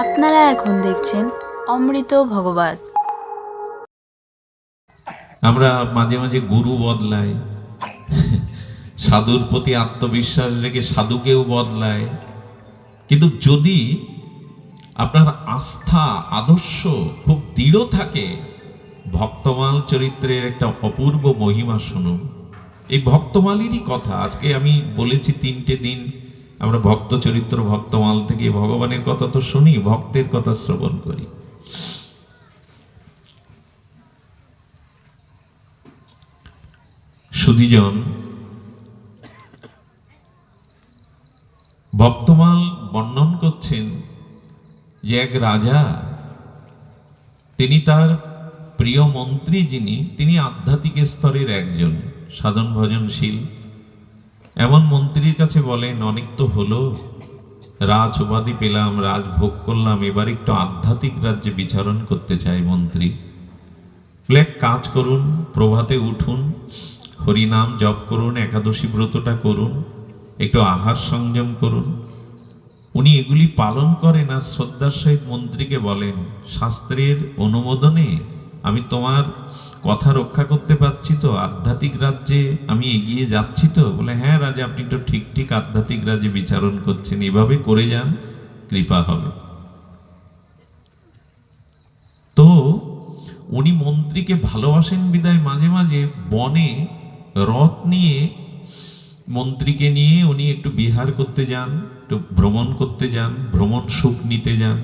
আপনারা এখন দেখছেন অমৃত ভগবত। আমরা মাঝে মাঝে গুরু বদলাই, সাধুর প্রতি আত্মবিশ্বাস রেখে সাধুকেও বদলায় কিন্তু যদি আপনার আস্থা, আদর্শ খুব দৃঢ় থাকে, ভক্তমাল চরিত্রের একটা অপূর্ব মহিমা শুনুন। এই ভক্তমালেরই কথা, আজকে আমি বলেছি তিনটে দিন আমরা ভক্ত চরিত্র, ভক্তমাল থেকে ভগবানের কথা তো শুনি, ভক্তের কথা শ্রবণ করি। সুধীজন, ভক্তমাল বর্ণন করছেন যে এক রাজা, তিনি তার প্রিয় মন্ত্রী যিনি, তিনি আধ্যাত্মিক স্তরের একজন, সাধন ভজনশীল। এমন মন্ত্রীর কাছে বলেন, অনেক তো হলো। রাজ উপাধি পেলাম রাজ ভোগ করলাম, এবার একটু আধ্যাত্মিক রাজ্যে বিচারণ করতে চাই মন্ত্রী। এক কাজ করুন, প্রভাতে উঠুন, হরিনাম জপ করুন, একাদশী ব্রতটা করুন, একটু আহার সংযম করুন। উনি এগুলি পালন করেন আর শ্রদ্ধার সহিত মন্ত্রীকে বলেন, শাস্ত্রের অনুমোদনে আমি তোমার কথা রক্ষা করতে পারছি তো, আধ্যাত্মিক রাজ্যে আমি এগিয়ে যাচ্ছি তো? বলে হ্যাঁ রাজা, আপনি তো ঠিক ঠিক আধ্যাত্মিক রাজ্যে বিচারণ করছেন। এভাবে করে যান, কৃপা হবে। তো উনি মন্ত্রীকে ভালোবাসেন বিদায় মাঝে মাঝে, বনে রথ নিয়ে মন্ত্রীকে নিয়ে উনি একটু বিহার করতে যান, একটু ভ্রমণ করতে যান, ভ্রমণ সুখ নিতে যান।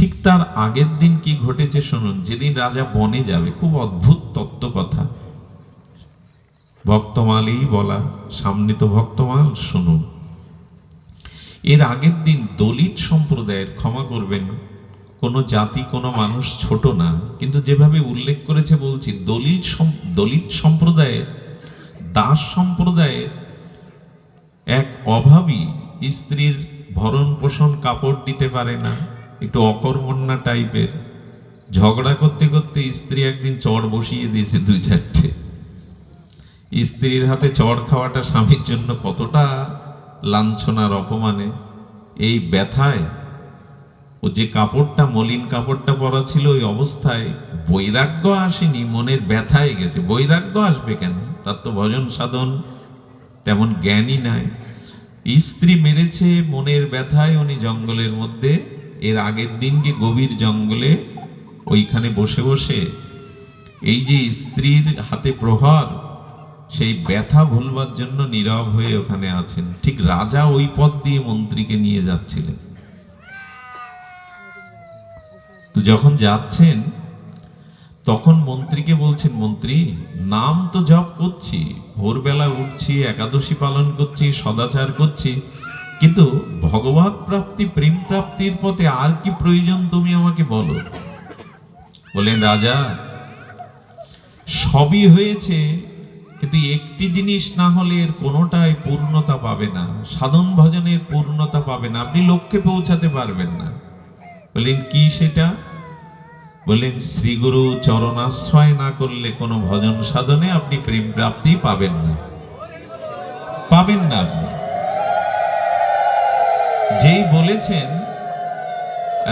ঠিক তার আগের দিন কি ঘটেছে শুনুন। যেদিন রাজা বনে যাবে, খুব অদ্ভুত তত্ত্ব কথা ভক্তমালই বলা, সামনে তো ভক্তমাল, শুনুন। এর আগের দিন দলিত সম্প্রদায়ের, ক্ষমা করবেন, কোনো জাতি, কোনো মানুষ ছোট না, কিন্তু যেভাবে উল্লেখ করেছে বলছি, দলিত দলিত সম্প্রদায়ের দাস সম্প্রদায়ের এক অভাবী স্ত্রীর ভরণ পোষণ কাপড় দিতে পারে না। একটু অকর্মণ্যা টাইপের। ঝগড়া করতে করতে স্ত্রী একদিন চড় বসিয়ে দিয়েছে দুই চারটে। স্ত্রীর হাতে চড় খাওয়াটা স্বামীর জন্য কতটা লাঞ্ছনার অপমানে। এই ব্যথায় ও যে কাপড়টা, মলিন কাপড়টা পরা ছিল ওই অবস্থায় বৈরাগ্য আসেনি, মনের ব্যথায় গেছে। বৈরাগ্য আসবে কেন? তার তো ভজন সাধন তেমন জ্ঞানই নাই। স্ত্রী মেরেছে মনের ব্যথায়, উনি জঙ্গলের মধ্যে এর আগের দিনকে গভীর জঙ্গলে ওইখানে বসে বসে এই যে স্ত্রীর হাতে প্রহার, সেই ব্যথা ভুলবার জন্য নীরব হয়ে ওখানে আছেন। ঠিক রাজা ওই পথ দিয়ে মন্ত্রীকে নিয়ে যাচ্ছিলেন। তো যখন যাচ্ছেন, তখন মন্ত্রীকে বলছেন, মন্ত্রী, নাম তো জপ করছি ভোরবেলা উঠছি, একাদশী পালন করছি, সদাচার করছি কিন্তু ভগবত প্রাপ্তি, প্রেম প্রাপ্তির পথে আর কি প্রয়োজন তুমি আমাকে বলো? বলেন রাজা, সবই হয়েছে, কিন্তু একটি জিনিস না হলে এর কোনোটাই পূর্ণতা পাবে না, সাধন ভজনের পূর্ণতা পাবে না, আপনি লক্ষ্যে পৌঁছাতে পারবেন না। বললেন, কি সেটা? বললেন, শ্রীগুরু চরণাশ্রয় না করলে কোনো ভজন সাধনে আপনি প্রেম প্রাপ্তি পাবেন না। পাবেন না আপনি। যেই বলেছেন,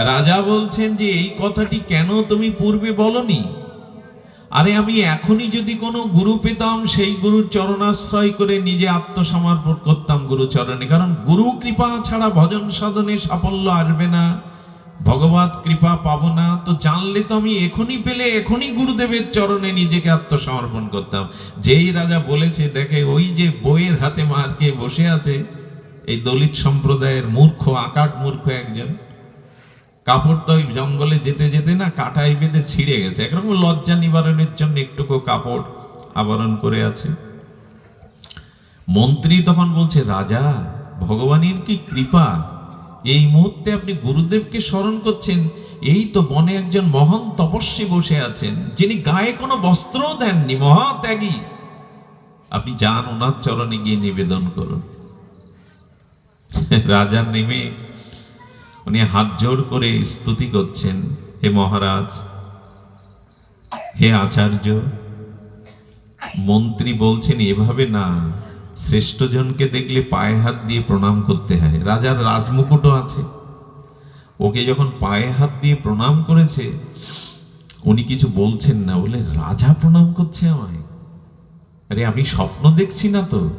রাজা বলছেন যে এই কথাটি কেন তুমি পূর্বে বলনি? আরে আমি এখনই যদি কোনো গুরু পেতাম, সেই গুরুর চরণাশ্রয় করে নিজে আত্মসমর্পণ করতাম গুরু চরণে। কারণ গুরু কৃপা ছাড়া ভজন সাধনে সাফল্য আসবে না, ভগবত কৃপা পাবো না। তো জানলে তো আমি এখনই পেলে, এখনই গুরুদেবের চরণে নিজেকে আত্মসমর্পণ করতাম। যেই রাজা বলেছে, দেখে ওই যে বইয়ের হাতে মার মারকে বসে আছে এই দলিত সম্প্রদায়ের মূর্খ, আকাট মূর্খ একজন। কাপড় তো জঙ্গলে যেতে যেতে না কাটাই বেঁধে ছিঁড়ে গেছে। একরকম লজ্জা নিবারণের জন্য একটুকু কাপড় আবরণ করে আছে। মন্ত্রী তখন বলছে, রাজা, ভগবানের কি কৃপা? এই মুহূর্তে আপনি গুরুদেবকে স্মরণ করছেন। এই তো বনে একজন মহান তপস্বী বসে আছেন, যিনি গায়ে কোনো বস্ত্রও দেননি, মহাত্যাগী। আপনি যান, ওনার চরণে গিয়ে নিবেদন করুন। রাজা নেমে উনি হাত জোর করে স্তুতি করছেন, হে মহারাজ, হে আচার্য, মন্ত্রী বলছেন, এভাবে না, শ্রেষ্ঠজনকে দেখলে পায়ে হাত দিয়ে প্রণাম করতে হয়। রাজার রাজমুকুটও আছে। ওকে যখন পায়ে হাত দিয়ে প্রণাম করেছে, উনি কিছু বলছেন না। বলে রাজা প্রণাম করছে আমায়? আরে, আমি স্বপ্ন দেখছি না তো।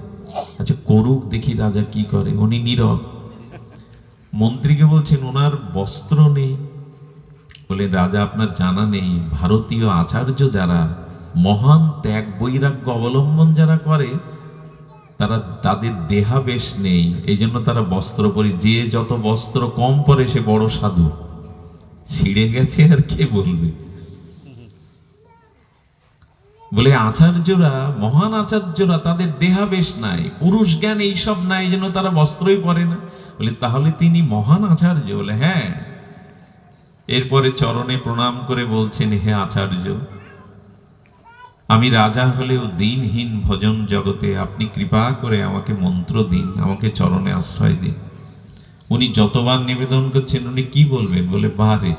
আচ্ছা করুক, দেখি রাজা কি করে। উনি নীরব। মন্ত্রীকে বলছেন, ওনার বস্ত্র নেই। বলে, রাজা, আপনার জানা নেই। ভারতীয় আচার্য যারা, মহান ত্যাগ বৈরাগ্য অবলম্বন যারা করে, তারা, তাদের দেহাবেশ নেই। এই জন্য তারা বস্ত্র পরে, যে যত বস্ত্র কম পরে সে বড় সাধু। ছিঁড়ে গেছে আর কে বলবে? বলে আচার্যরা, মহান আচার্যরা তাদের দেহাবেশ নাই, পুরুষ জ্ঞান এইসব নাই জন্য তারা বস্ত্রই পরে না। বলে, তাহলে তিনি মহান আচার্য? বলে হ্যাঁ। এরপরে চরণে প্রণাম করে বলছেন, হে আচার্য, আমি রাজা হলেও দিনহীন ভজন জগতে আপনি কৃপা করে আমাকে মন্ত্র দিন, আমাকে চরণে আশ্রয় দিন। উনি যতবার নিবেদন করছেন, উনি কি বলবেন? বলে বারে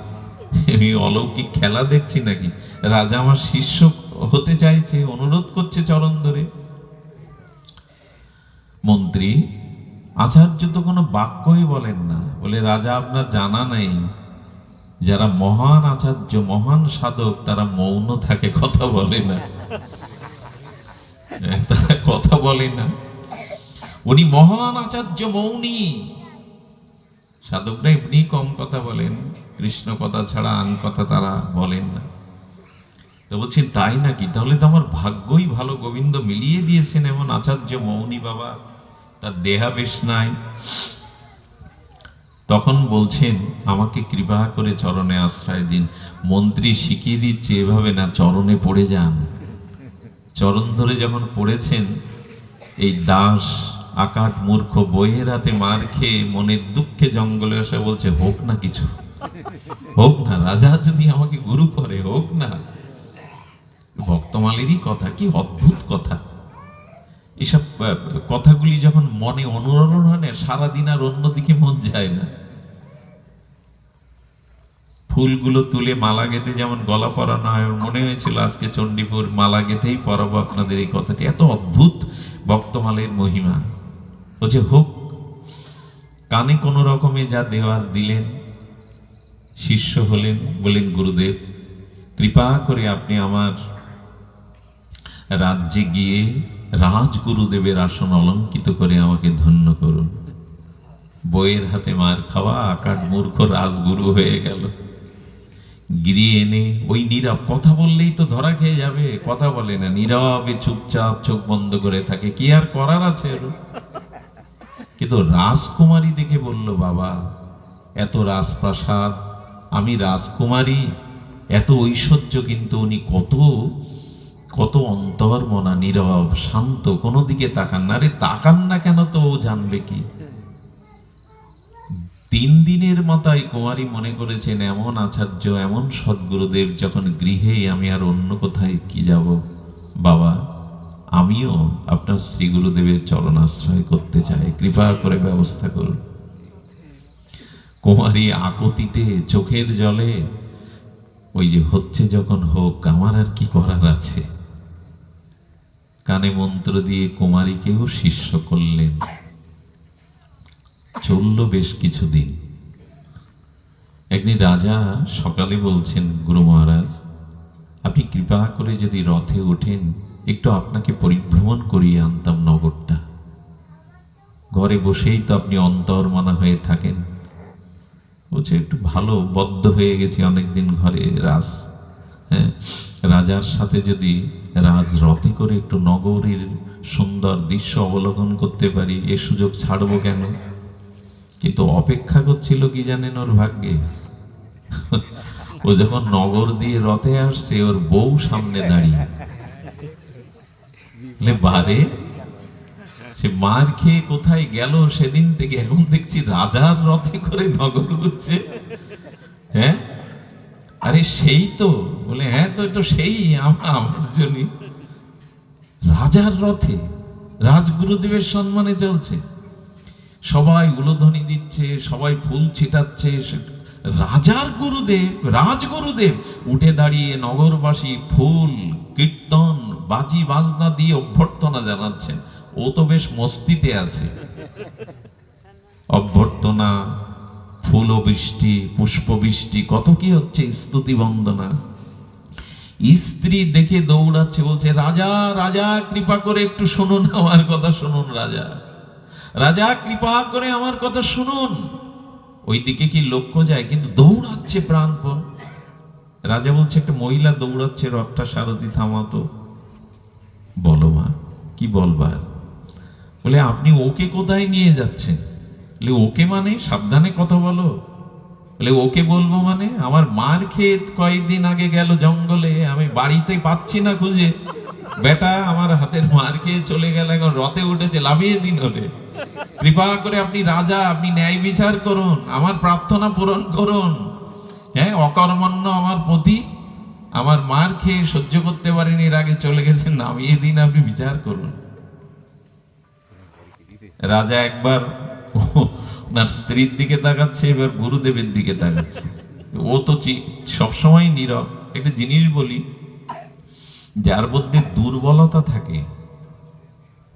আমি অলৌকিক খেলা দেখছি নাকি। রাজা আমার শিষ্য হতে চাইছে অনুরোধ করছে চরণ ধরে। মন্ত্রী, আচার্য তো কোনো বাক্যই বলেন না। বলে, রাজা, আপনার জানা নেই। যারা মহান আচার্য, মহান সাধক, তারা মৌন থাকে, কথা বলে না। তারা কথা বলে না। উনি মহান আচার্য, মৌনী। সাধকরা এমনি কম কথা বলেন, কৃষ্ণ কথা ছাড়া আন কথা তারা বলেন না। তো বলছেন তাই নাকি? তাহলে তো আমার ভাগ্যই ভালো। গোবিন্দ মিলিয়ে দিয়েছেন এমন আচার্য মৌনী বাবা। তার দেহাবেশ নাই। তখন বলছেন, আমাকে কৃপা করে চরণে আশ্রয় দিন। মন্ত্রী শিখিয়ে দিচ্ছে এভাবে না, চরণে পড়ে যান। চরণ ধরে যখন পড়েছেন, এই দাস, আকাট মূর্খ বইয়ের হাতে মার খেয়ে মনের দুঃখে জঙ্গলে এসে বলছে, হোক না কিছু। হোক না, রাজা যদি আমাকে গুরু করে, হোক না। ভক্তমালেরই কথা, কি অদ্ভুত কথা। এসব কথাগুলি যখন মনে অনুরণন হয় না, সারাদিন আর অন্যদিকে মন যায় না। ফুলগুলো তুলে মালা গেতে যেমন গলা পরানো হয়, মনে হয়েছিল আজকে চণ্ডীপুর মালা গেতেই পরাবো আপনাদের এই কথাটি। এত অদ্ভুত ভক্তমালের মহিমা। ও যে হোক, কানে কোনো রকমে যা দেওয়ার দিলেন, শিষ্য হলেন, বলেন, গুরুদেব, কৃপা করে আপনি আমার রাজ্যে গিয়ে রাজগুরুদেবের আসন অলঙ্কিত করে আমাকে ধন্য করুন। বইয়ের হাতে মার খাওয়া আকাট মূর্খ রাজগুরু হয়ে গেল। গিরিয়ে এনে ওই নীরব, কথা বললেই তো ধরা খেয়ে যাবে, কথা বলে না। নীরবে চুপচাপ চোখ বন্ধ করে থাকে, কি আর করার আছে? কিন্তু রাজকুমারী দেখে বলল, বাবা, এত রাজপ্রাসাদ, আমি রাজকুমারী, এত ঐশ্বর্য কিন্তু উনি কত কত অন্তর মনা নীরব, শান্ত, কোনো দিকে তাকান না। রে তাকান না কেন তো ও জানবে কি? তিন দিনের মাথায় কুমারী মনে করেছেন, এমন আচার্য, এমন সদ্গুরুদেব যখন গৃহে, আমি আর অন্য কোথায় কি যাব? বাবা, আমিও আপনার শ্রী গুরুদেবের চরণ আশ্রয় করতে চাই। কৃপা করে ব্যবস্থা করুন। কুমারী আকতিতে চোখের জলে, ওই যে হচ্ছে যখন হোক, আমার আর কি করার আছে? কানে মন্ত্র দিয়ে কুমারীকেও শিষ্য করলেন। চলল বেশ কিছুদিন। একদিন রাজা সকালে বলছেন, গুরু মহারাজ, আপনি কৃপা করে যদি রথে ওঠেন, একটু আপনাকে পরিভ্রমণ করিয়ে আনতাম নগরটা। ঘরে বসেই তো আপনি অন্তর্মনা হয়ে থাকেন। বলছে, একটু ভালো, বদ্ধ হয়ে গেছি অনেকদিন ঘরে রাজ হ্যাঁ রাজার সাথে যদি রাজ রথে করে একটু নগরীর সুন্দর দৃশ্য অবলোকন করতে পারি, এ সুযোগ ছাড়বো কেন? কিন্তু অপেক্ষা করছিল কি জানেন ওর ভাগ্যে? ও যখন নগর দিয়ে রথে আসছে, ওর বউ সামনে দাঁড়িয়ে। বারে, সে মার খেয়ে কোথায় গেল? সেদিন থেকে এখন দেখছি রাজার রথে করে নগর ঘুরছে। হ্যাঁ? আরে সেই তো, বলে হ্যাঁ তো তো সেই আমার জন্য রাজার রথে রাজগুরুদেবের সম্মানে চলছে সবাই উলোধ্বনি দিচ্ছে, সবাই ফুল ছিটাচ্ছে। রাজার গুরুদেব, রাজগুরুদেব উঠে দাঁড়িয়ে নগরবাসী ফুল, কীর্তন, বাজি বাজনা দিয়ে অভ্যর্থনা জানাচ্ছেন ও তো বেশ মস্তিতে আছে। অভ্যর্থনা ফুল বৃষ্টি পুষ্প বৃষ্টি কত কি হচ্ছে, স্তুতি বন্দনা। স্ত্রী দেখে দৌড়াচ্ছে, বলছে, রাজা রাজা, কৃপা করে একটু শুনুন, আমার কথা শুনুন, রাজা। রাজা, কৃপা করে আমার কথা শুনুন। ওইদিকে কি লক্ষ্য যায়, কিন্তু দৌড়াচ্ছে প্রাণপণ। রাজা বলছে, একটা মহিলা দৌড়াচ্ছে, রথটা সারথি থামাতো। বলো মা, কি বলবার? বলে, আপনি ওকে কোথায় নিয়ে যাচ্ছেন? বলে, ওকে মানে? সাবধানে কথা বলো। বলে, ওকে বলব মানে? আমার মার ক্ষেত কয়েকদিন আগে গেল জঙ্গলে, আমি বাড়িতে পাচ্ছি না খুঁজে। বেটা, আমার হাতের মার খেয়ে চলে গেল, এখন রথে উঠেছে লাভিয়ে দিন হলে কৃপা করে আপনি রাজা, আপনি ন্যায় বিচার করুন, আমার প্রার্থনা পূরণ করুন। হ্যাঁ অকর্মণ্য আমার প্রতি আমার মার খেয়ে সহ্য করতে পারেনি, এর আগে চলে গেছেন নামিয়ে দিন, আপনি বিচার করুন। রাজা একবার ওনার স্ত্রীর দিকে তাকাচ্ছে, এবার গুরুদেবের দিকে তাকাচ্ছে। ও তো সবসময় নীরব। একটা জিনিস বলি, যার মধ্যে দুর্বলতা থাকে,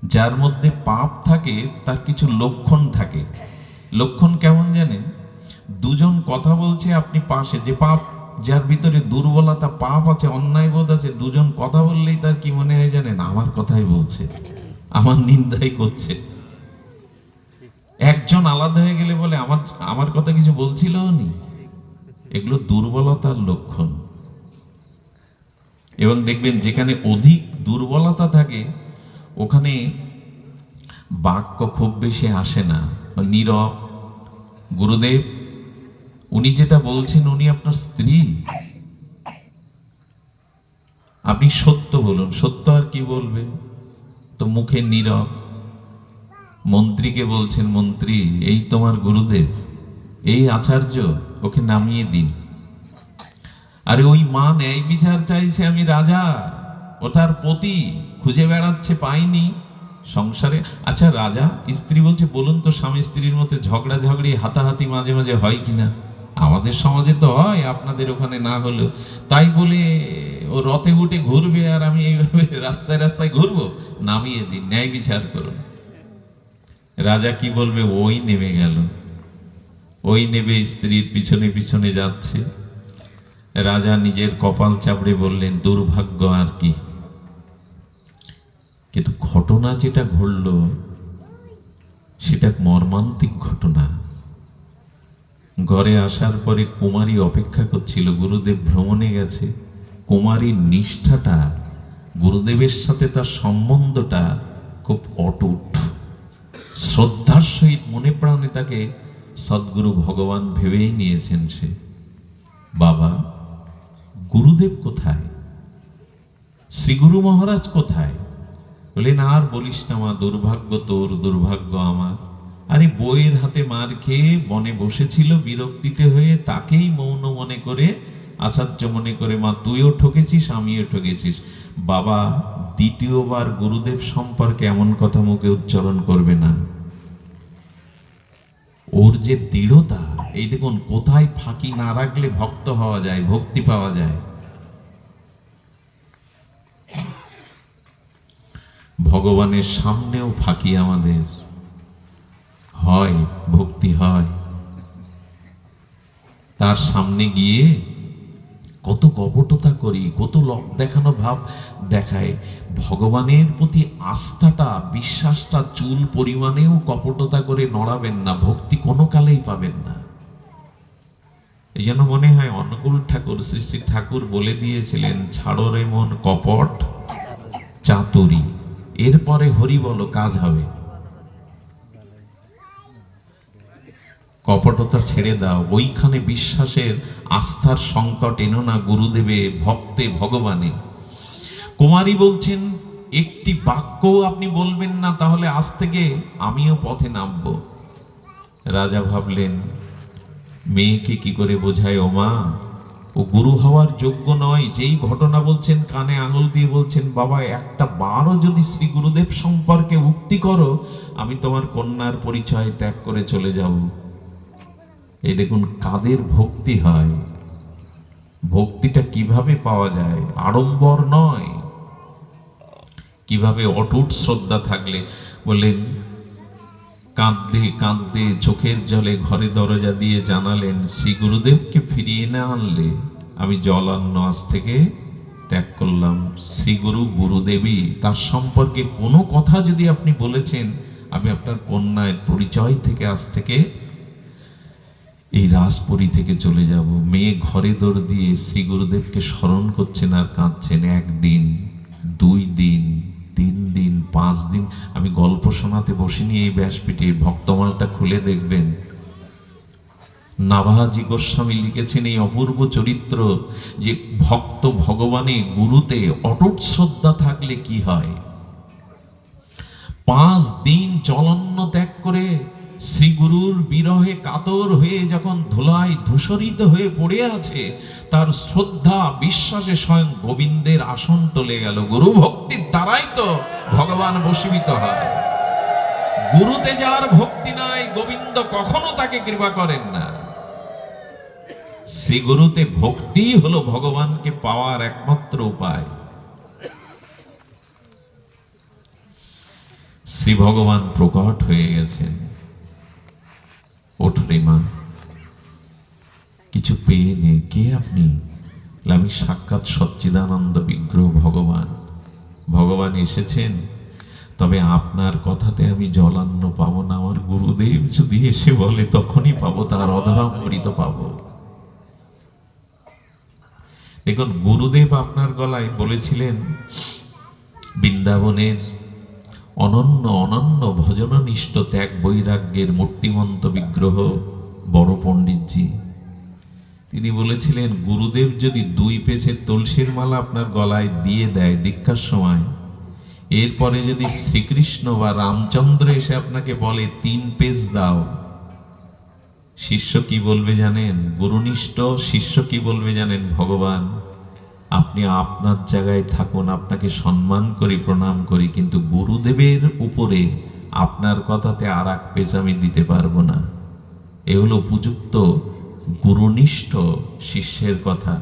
যার মধ্যে পাপ থাকে, তার কিছু লক্ষণ থাকে। লক্ষণ কেমন জানেন? দুজন কথা বলছে, আপনি পাশে। যে পাপ, যার ভিতরে দুর্বলতা, পাপ আছে, অন্যায় বোধ আছে, দুজন কথা বললেই তার কি মনে হয় জানেন? আমার কথাই বলছে। আমার নিন্দাই করছে। একজন আলাদা হয়ে গেলে বলে, আমার আমার কথা কিছু বলছিল নি? এগুলো দুর্বলতার লক্ষণ। এবং দেখবেন, যেখানে অধিক দুর্বলতা থাকে, ওখানে বাক্য খুব বেশি আসে না। নীরব। গুরুদেব, উনি যেটা বলছেন, উনি আপনার স্ত্রী। আপনি সত্য বলুন। সত্য আর কি বলবেন? তো মুখে নীরব। মন্ত্রীকে বলছেন, মন্ত্রী, এই তোমার গুরুদেব, এই আচার্য, ওকে নামিয়ে দিন। আরে ওই মা ন্যায় বিচার চাইছে আমি রাজা। ও তার পতি খুঁজে বেড়াচ্ছে পাইনি সংসারে। আচ্ছা রাজা, স্ত্রী বলছে, বলুন তো, স্বামী স্ত্রীর মধ্যে ঝগড়া ঝগড়ি হাতাহাতি মাঝে মাঝে হয় কিনা? আমাদের সমাজে তো হয়, আপনাদের ওখানে না হলেও। তাই বলে ও রথে উঠে ঘুরবে আর আমি এইভাবে রাস্তায় রাস্তায় ঘুরবো? নামিয়ে দিন, ন্যায় বিচার করুন। রাজা কি বলবে? ওই নেমে গেল। ওই নেবে স্ত্রীর পিছনে পিছনে যাচ্ছে। রাজা নিজের কপাল চাপড়ে বললেন, দুর্ভাগ্য আর কি? কিন্তু ঘটনা যেটা ঘটল, সেটা মর্মান্তিক ঘটনা। ঘরে আসার পরে কুমারী অপেক্ষা করছিল, গুরুদেব ভ্রমণে গেছে। কুমারীর নিষ্ঠাটা, গুরুদেবের সাথে তার সম্বন্ধটা খুব অটুট। শ্রদ্ধার সহিত মনে প্রাণে তাকে সদ্গুরু ভগবান ভেবেই নিয়েছেন সে। বাবা, গুরুদেব কোথায়? শ্রীগুরু মহারাজ কোথায়? বললেন আর বলিস না মা, দুর্ভাগ্য তোর, দুর্ভাগ্য আমার। আরে, বইয়ের হাতে মার খেয়ে বনে বসেছিল বিরক্তিতে হয়ে তাকেই মৌন মনে করে, আচার্য মনে করে, মা, তুইও ঠকেছিস, আমিও ঠকেছিস। বাবা দ্বিতীয়বার গুরুদেব সম্পর্কে এমন কথা মুখে উচ্চারণ করবে না। ওর যে দৃঢ়তা, এই দেখুন, কোথায় ফাঁকি না রাখলে ভক্ত হওয়া যায়, ভক্তি পাওয়া যায়। ভগবানের সামনেও ফাঁকি আমাদের। হয়, ভক্তি হয়। তার সামনে গিয়ে কত কপটতা করি, কত লক দেখানো ভাব দেখায়। ভগবানের প্রতি আস্থাটা, বিশ্বাসটা চুল পরিমাণেও কপটতা করে নড়াবেন না, ভক্তি কোনো কালেই পাবেন না। এই মনে হয় অনুকূল ঠাকুর, শ্রী শ্রী ঠাকুর বলে দিয়েছিলেন, ছাড়ো রে মন কপট, চাতুরি। এরপরে হরি বলো, কাজ হবে। কপটতা ছেড়ে দাও। ওইখানে বিশ্বাসের আস্থার সংকট এনো না গুরুদেবে, ভক্তে, ভগবানে। কুমারী বলছেন, একটি বাক্য আপনি বলবেন না, তাহলে আজ থেকে আমিও পথে নামবো। রাজা ভাবলেন, মেয়েকে কি করে বোঝায় ও মা? ও গুরু হওয়ার যোগ্য নয়। যেই ঘটনা বলছেন, কানে আঙুল দিয়ে বলছেন, বাবা, একটা বারও যদি শ্রী গুরুদেব সম্পর্কে উক্তি করো, আমি তোমার কন্যার পরিচয় ত্যাগ করে চলে যাব। এই দেখুন, কাদের ভক্তি হয়? ভক্তিটা কীভাবে পাওয়া যায়? আড়ম্বর নয়। কীভাবে অটুট শ্রদ্ধা থাকলে? বললেন, কাঁদতে কাঁদতে চোখের জলে ঘরে দরজা দিয়ে জানালেন, শ্রী গুরুদেবকে ফিরিয়ে না আনলে আমি জল জলান্ন আজ থেকে ত্যাগ করলাম। শ্রী গুরু গুরুদেবী, তার সম্পর্কে কোনো কথা যদি আপনি বলেছেন, আমি আপনার কন্যার পরিচয় থেকে আজ থেকে এই রাজপুরী থেকে চলে যাব। মেয়ে ঘরে দৌড় দিয়ে শ্রী গুরুদেবকে স্মরণ করছেন আর কাঁদছেন। একদিন, দুই দিন, তিন দিন, পাঁচ দিন, আমি গল্প শোনাতে বসিনি এই ব্যাসপীঠে। ভক্তমালটা খুলে দেখবেন। নাভাজি গোস্বামী লিখেছেন এই অপূর্ব চরিত্র যে ভক্ত ভগবানে গুরুতে অটুট শ্রদ্ধা থাকলে কি হয়? পাঁচ দিন জলন্ন ত্যাগ করে শ্রী গুরুর বিরহে কাতর হয়ে যখন ধুলায় ধূসরিত হয়ে পড়ে আছে, তার শ্রদ্ধা বিশ্বাসে স্বয়ং গোবিন্দের আসন টলে গেল। গুরু ভক্তির দ্বারাই তো ভগবান বশীভূত হয়। গুরুতে যার ভক্তি নাই, গোবিন্দ কখনো তাকে কৃপা করেন না। শ্রী গুরুতে ভক্তি হলো ভগবানকে পাওয়ার একমাত্র উপায়। শ্রী ভগবান প্রকট হয়ে গেছেন। ওঠ মা। কিছু পেয়ে নে, কে আপনি? আমি সাক্ষাৎ সচ্চিদানন্দ বিগ্রহ ভগবান। ভগবান এসেছেন। তবে আপনার কথাতে আমি জলান্ন পাবো না, আমার গুরুদেব যদি এসে বলে, তখনই পাবো, তার অধরামৃত পাবো। দেখুন, গুরুদেব আপনার গলায় বলেছিলেন, বৃন্দাবনের অনন্য অনন্য ভজননিষ্ঠ ত্যাগ বৈরাগ্যের মূর্তিমন্ত বিগ্রহ বড় পণ্ডিতজি। তিনি বলেছিলেন, গুরুদেব যদি দুই পেছের তুলসীর মালা আপনার গলায় দিয়ে দেয় দীক্ষার সময়, এরপরে যদি শ্রীকৃষ্ণ বা রামচন্দ্র এসে আপনাকে বলে, তিন পেজ দাও। শিষ্য কি বলবে জানেন? গুরুনিষ্ঠ শিষ্য কি বলবে জানেন ভগবান? আপনি আপনার জায়গায় থাকুন, আপনাকে সম্মান করি, প্রণাম করি, কিন্তু গুরুদেবের উপরে আপনার কথাতে আর এক পেজ আমি দিতে পারব না। এগুলো উপযুক্ত গুরুনিষ্ঠ শিষ্যের কথা।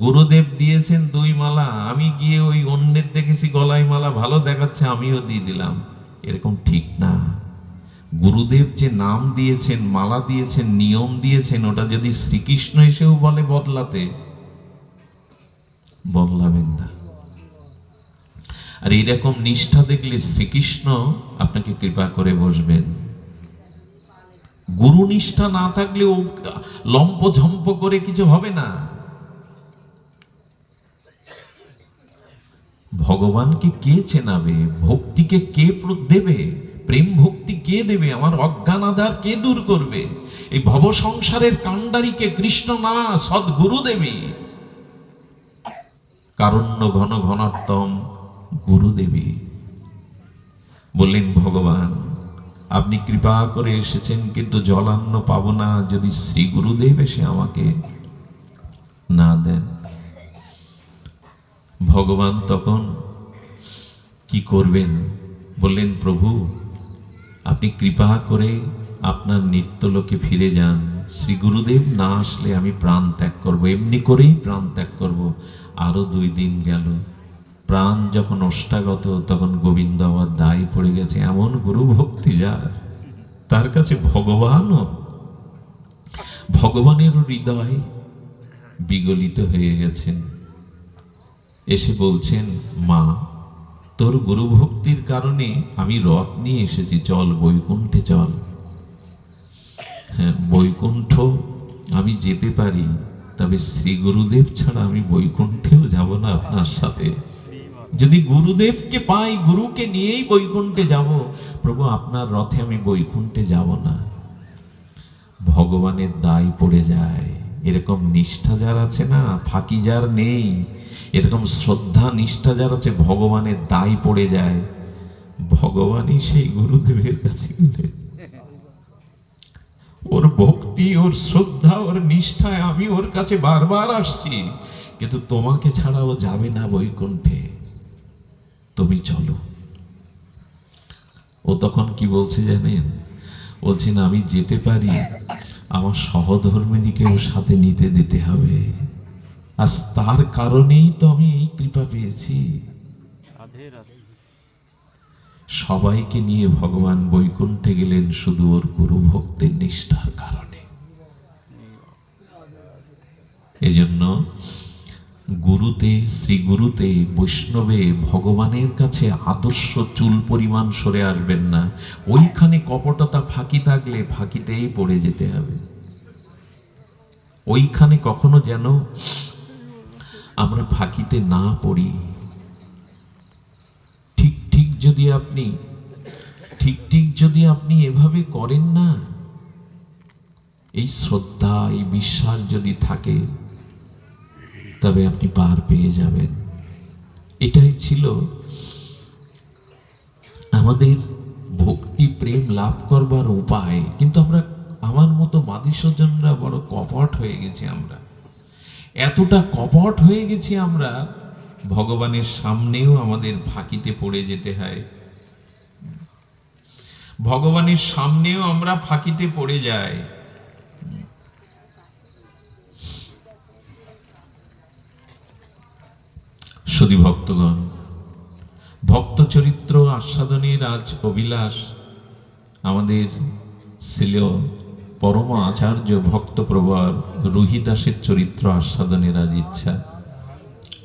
গুরুদেব দিয়েছেন দুই মালা, আমি গিয়ে ওই অন্যের দেখেছি গলায় মালা, ভালো দেখাচ্ছে, আমিও দিয়ে দিলাম। এরকম ঠিক না। গুরুদেব যে নাম দিয়েছেন, মালা দিয়েছেন, নিয়ম দিয়েছেন, ওটা যদি শ্রীকৃষ্ণ এসেও বলে বদলাতে বদলাবেন না আর এরকম নিষ্ঠা দেখলে শ্রীকৃষ্ণ আপনাকে কৃপা করে বসবেন। গুরু নিষ্ঠা না থাকলে লম্প ঝম্প করে কিছু হবে না। ভগবানকে কে চেনাবে? ভক্তিকে কে দেবে? প্রেম ভক্তি কে দেবে? আমার অজ্ঞান আধার কে দূর করবে? এই ভব সংসারের কাণ্ডারিকে কৃষ্ণ না সদ্গুরু দেবী। কারণ্য ঘন ঘনাত্তম গুরুদেবী। বললেন, ভগবান, আপনি কৃপা করে এসেছেন, কিন্তু জলান্ন পাবো না যদি শ্রী গুরুদেব এসে আমাকে না দেন। ভগবান তখন কি করবেন? বললেন, প্রভু, আপনি কৃপা করে আপনার নিত্যলোকে ফিরে যান। শ্রী গুরুদেব না আসলে আমি প্রাণ ত্যাগ করব। এমনি করেই প্রাণ ত্যাগ করব। আরও দুই দিন গেল। প্রাণ যখন অষ্টাগত, তখন গোবিন্দ আমার দায় পড়ে গেছে। এমন গুরু ভক্তি যার। তার কাছে ভগবানও। ভগবানেরও হৃদয় বিগলিত হয়ে গেছেন। এসে বলছেন, মা, তোর গুরু ভক্তির কারণে আমি রথ নিয়ে এসেছি। চল বৈকুণ্ঠে চল। বৈকুণ্ঠ আমি যেতে পারি, তবে শ্রী গুরুদেব ছাড়া আমি বৈকুণ্ঠেও যাব না আপনার সাথে। যদি গুরুদেবকে পাই, গুরুকে নিয়েই বৈকুণ্ঠে যাব, প্রভু আপনার রথে আমি বৈকুণ্ঠে যাব না। ভগবানের দায় পড়ে যায়। এরকম নিষ্ঠা যার আছে না, ফাঁকি যার নেই, এরকম শ্রদ্ধা, নিষ্ঠা যার আছে, ভগবানের দায় পড়ে যায়। ভগবানই সেই গুরুদেবের কাছে গেলেন। ওর ভক্তি, ওর শ্রদ্ধা, ওর নিষ্ঠায় আমি ওর কাছে বারবার আসছি। কিন্তু তোমাকে ছাড়া ও যাবে না বৈকুণ্ঠে। তুমি চলো। ও তখন কি বলছে জানেন? বলছেন আমি যেতে পারি, আমার সহধর্মিনীকেও সাথে নিতে দিতে হবে। আজ তার কারণেই তো আমি এই কৃপা পেয়েছি। সবাইকে নিয়ে ভগবান বৈকুণ্ঠে গেলেন শুধু ওর গুরু ভক্তের নিষ্ঠার কারণে। এজন্য গুরুতে শ্রী গুরুতে বৈষ্ণবে ভগবানের কাছে আদর্শ চুল পরিমাণ সরে আসবেন না। ওইখানে কপটতা ফাঁকি থাকলে ফাঁকিতেই পড়ে যেতে হবে। ওইখানে কখনো যেন আমরা ফাঁকিতে না পড়ি। যদি আপনি, ঠিক ঠিক যদি আপনি এভাবে করেন না, এই শ্রদ্ধা, এই বিশ্বাস যদি থাকে, তবে আপনি পার পেয়ে যাবেন। এটাই ছিল আমাদের ভক্তি, প্রেম লাভ করবার উপায়। কিন্তু আমরা, আমার মতো মাদিসজনরা বড় কপট হয়ে গেছি আমরা। এতটা কপট হয়ে গেছি আমরা ভগবানের সামনেও আমাদের ফাঁকিতে পড়ে যেতে হয়। ভগবানের সামনেও আমরা ফাঁকিতে পড়ে যাই। সুধী ভক্তগণ। ভক্ত চরিত্র আস্বাদনের আজ অভিলাষ। আমাদের ছিল পরম আচার্য ভক্তপ্রবর রুহিদাসের চরিত্র আস্বাদনের আজ ইচ্ছা।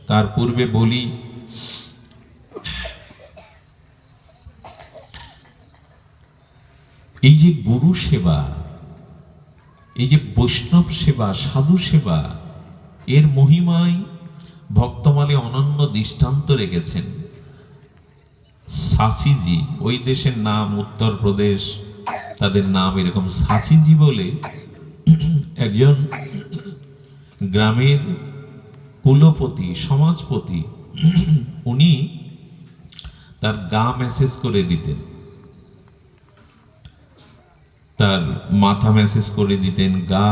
তার পূর্বে বলি, এই যে গুরু সেবা, এই যে বৈষ্ণব সেবা, সাধু সেবা, এর মহিমায় ভক্তমালে অনন্য দৃষ্টান্ত রেখেছেন সাসিজি। ওই দেশের নাম উত্তরপ্রদেশ তাদের নাম এরকম সাসিজি বলে একজন গ্রামের কুলপতি, সমাজপতি, উনি তার গা মেসেজ করে দিতেন। তার মাথা মেসেজ করে দিতেন, গা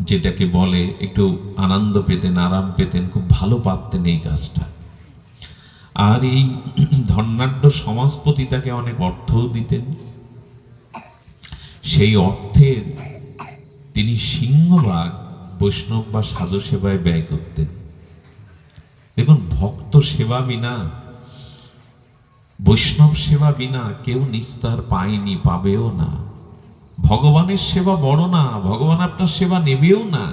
যেটাকে বলে একটু আনন্দ পেতেন, আরাম পেতেন, খুব ভালো পারতেন এই গাছটা আর এই ধর্নাঢ্য সমাজপতি তাকে অনেক অর্থও দিতেন। সেই অর্থের তিনি সিংহভাগ বৈষ্ণব বা সাধু সেবায় ব্যয় করতেন। দেখুন, ভক্ত সেবা বিনা, বৈষ্ণব সেবা বিনা কেউ নিস্তার পায়নি, পাবেও না। ভগবানের সেবা বড় না, ভগবান আপনার সেবা নেবেও না।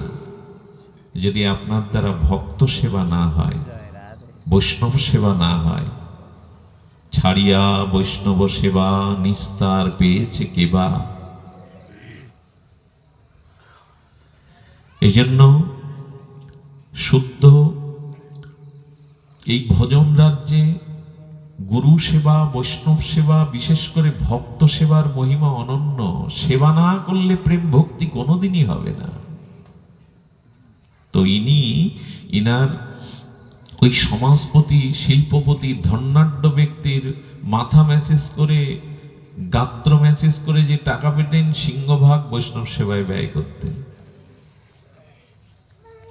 যদি আপনার দ্বারা ভক্ত সেবা না হয়, বৈষ্ণব সেবা না হয়, ছাড়িয়া বৈষ্ণব সেবা নিস্তার পেয়েছে কেবা এজন্য শুদ্ধ এই ভজন রাজ্যে গুরু সেবা, বৈষ্ণব সেবা, বিশেষ করে ভক্ত সেবার মহিমা অনন্য, সেবা না করলে প্রেম ভক্তি কোনোদিনই হবে না। তো ইনি, ইনার ওই সমাজপতি, শিল্পপতি ধন্যাঢ্য ব্যক্তির মাথা ম্যাসেজ করে, গাত্র ম্যাসেজ করে যে টাকা পেতেন, সিংহভাগ বৈষ্ণব সেবায় ব্যয় করতেন।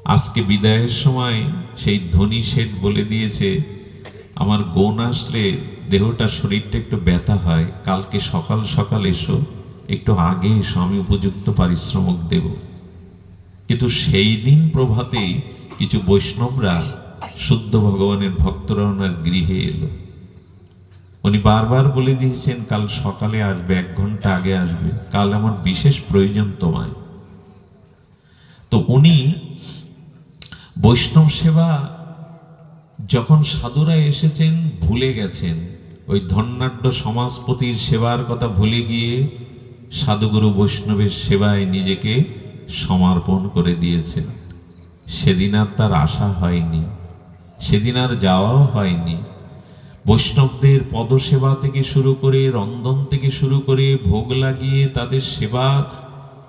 আজকে বিদায়ের সময় সেই ধনী শেঠ বলে দিয়েছে, আমার বোন আসলে দেহটা শরীরটা একটু ব্যথা হয়, কালকে সকাল সকাল এসো, একটু আগে এসো, আমি উপযুক্ত পারিশ্রমিক দেব। কিন্তু সেই দিন প্রভাতেই কিছু বৈষ্ণবরা শুদ্ধ ভগবানের ভক্তরা ওনার গৃহে এলো। উনি বারবার বলে দিয়েছেন, কাল সকালে আসবে, এক ঘণ্টা আগে আসবে, কাল আমার বিশেষ প্রয়োজন তোমায়। তো উনি বৈষ্ণব সেবা যখন সাধুরা এসেছেন, ভুলে গেছেন। ওই ধন্যাঢ্য সমাজপতির সেবার কথা ভুলে গিয়ে সাধুগুরু বৈষ্ণবের সেবায় নিজেকে সমর্পণ করে দিয়েছেন। সেদিন আর তার আশা হয়নি, সেদিন আর যাওয়াও হয়নি। বৈষ্ণবদের পদসেবা থেকে শুরু করে, রন্ধন থেকে শুরু করে, ভোগ লাগিয়ে তাদের সেবা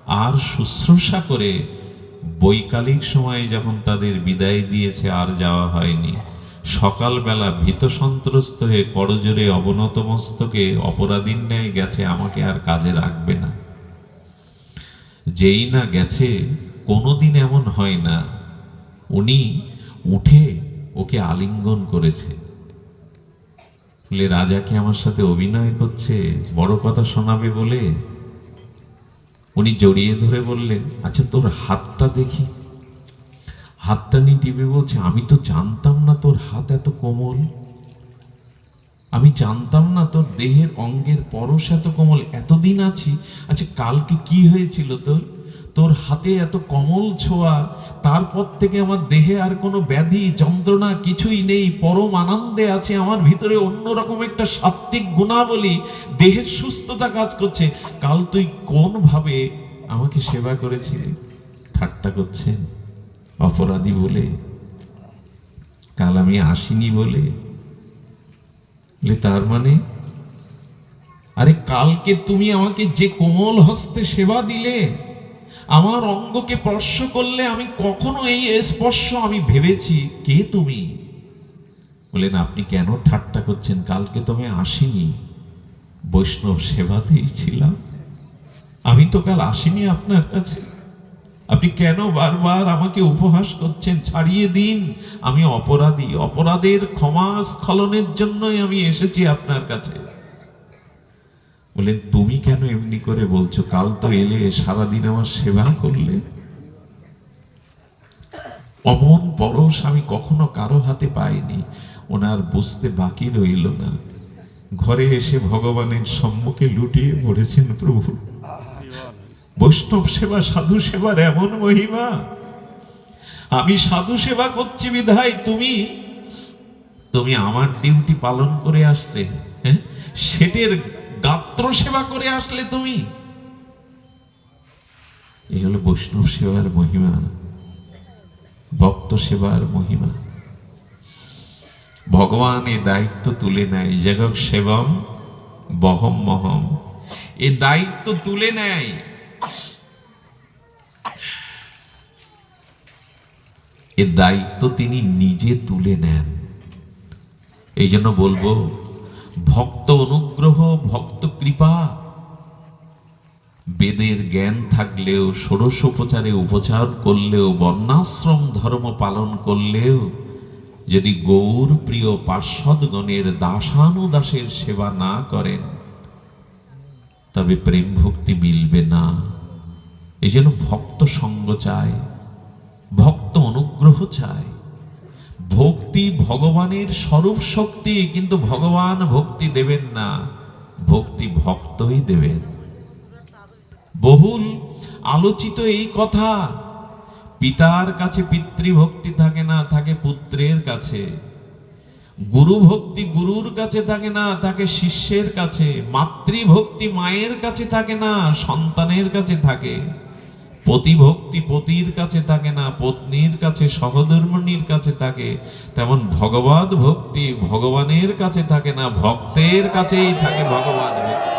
আর শুশ্রূষা করে বৈকালিক সময়ে যখন তাদের বিদায় দিয়েছে, আর যাওয়া হয়নি। সকালবেলা ভীত সন্ত্রস্ত হয়ে করজোরে অবনত মস্তকে অপরাধীর ন্যায় গেছে, আমাকে আর কাজে রাখবে না। যেই না গেছে, কোনোদিন এমন হয় না। উনি উঠে ওকে আলিঙ্গন করেছে। বলে, রাজা কি আমার সাথে অভিনয় করছে? বড় কথা শোনাবে বলে? উনি জড়িয়ে ধরে বললেন আচ্ছা তোর হাতটা দেখি। হাতটা নিয়ে টিপে বলছে, আমি তো জানতাম না তোর হাত এত কোমল। আমি জানতাম না তোর দেহের অঙ্গের পরশ এত কোমল। এতদিন আছি। আচ্ছা কালকে কি হয়েছিল তোর? তোর হাতে এত কমল ছোঁয়া, তারপর থেকে আমার দেহে আর কোনো ব্যাধি, যন্ত্রণা কিছুই নেই, পরম আনন্দে আছে আমার ভিতরে অন্যরকম একটা সাত্ত্বিক গুণাবলী, দেহের সুস্থতা কাজ করছে। কাল তুই কোনভাবে আমাকে সেবা করেছিলি? ঠাট্টা করছেন, অপরাধী বলে। কাল আমি আসিনি বলে, তার মানে? আরে, কালকে তুমি আমাকে যে কোমল হস্তে সেবা দিলে আমার অঙ্গকে স্পর্শ করলে আমি কখনো এই স্পর্শ আমি ভেবেছি, কে তুমি? বলেন, আপনি কেন ঠাট্টা করছেন? কালকে তো আমি আসিনি। বৈষ্ণব সেবাতেই ছিলাম। আমি তো কাল আসিনি আপনার কাছে। আপনি কেন বারবার আমাকে উপহাস করছেন? ছাড়িয়ে দিন। আমি অপরাধী। অপরাধের ক্ষমা স্খলনের জন্যই আমি এসেছি আপনার কাছে। বলেন তুমি কেন এমনি করে বলছো? কাল তো এলে, সারাদিন আমার সেবা করলে? অমন পরশ আমি কখনো কারও হাতে পাইনি। ওনার বুঝতে বাকি রইল না। ঘরে এসে ভগবানের সম্মুখে লুটিয়ে পড়েছেন প্রভু। বৈষ্ণব সেবা, সাধু সেবার এমন মহিমা। আমি সাধু সেবা করছি বিধায় তুমি তুমি আমার ডিউটি পালন করে আসলে হ্যাঁ? সেটের গাত্র সেবা করে আসলে তুমি? এই হলো বৈষ্ণব সেবার মহিমা, ভক্ত সেবার মহিমা। ভগবান এ দায়িত্ব তুলে নেয়, জগৎ সেবম বহম মহম। এ দায়িত্ব তুলে নেয়। এ দায়িত্ব তিনি নিজে তুলে নেন। এই জন্য বলব ভক্ত অনুগ্রহ, ভক্ত কৃপা। বেদের জ্ঞান থাকলেও ষোড়শোপচারে উপচার করলেও, বর্ণাশ্রম ধর্ম পালন করলেও, যদি গৌর প্রিয় পার্শ্বদগণের দাসানুদাসের সেবা না করেন, তবে প্রেম ভক্তি মিলবে না। এই ভক্ত সঙ্গ চায়, ভক্ত অনুগ্রহ চায়। ভক্তি ভগবানের স্বরূপ শক্তি, কিন্তু ভগবান ভক্তি দেবেন না, ভক্তি ভক্তই দেবেন। বহুল আলোচিত এই কথা, পিতার কাছে পিতৃভক্তি থাকে না, থাকে পুত্রের কাছে। গুরু ভক্তি গুরুর কাছে থাকে না, থাকে শিষ্যের কাছে। মাতৃভক্তি মায়ের কাছে থাকে না, সন্তানের কাছে থাকে। পতিভক্তি পতির কাছে থাকে না, পত্নীর কাছে সহধর্মণীর কাছে থাকে। তেমন ভগবত ভক্তি ভগবানের কাছে থাকে না, ভক্তের কাছেই থাকে ভগবান ভক্তি।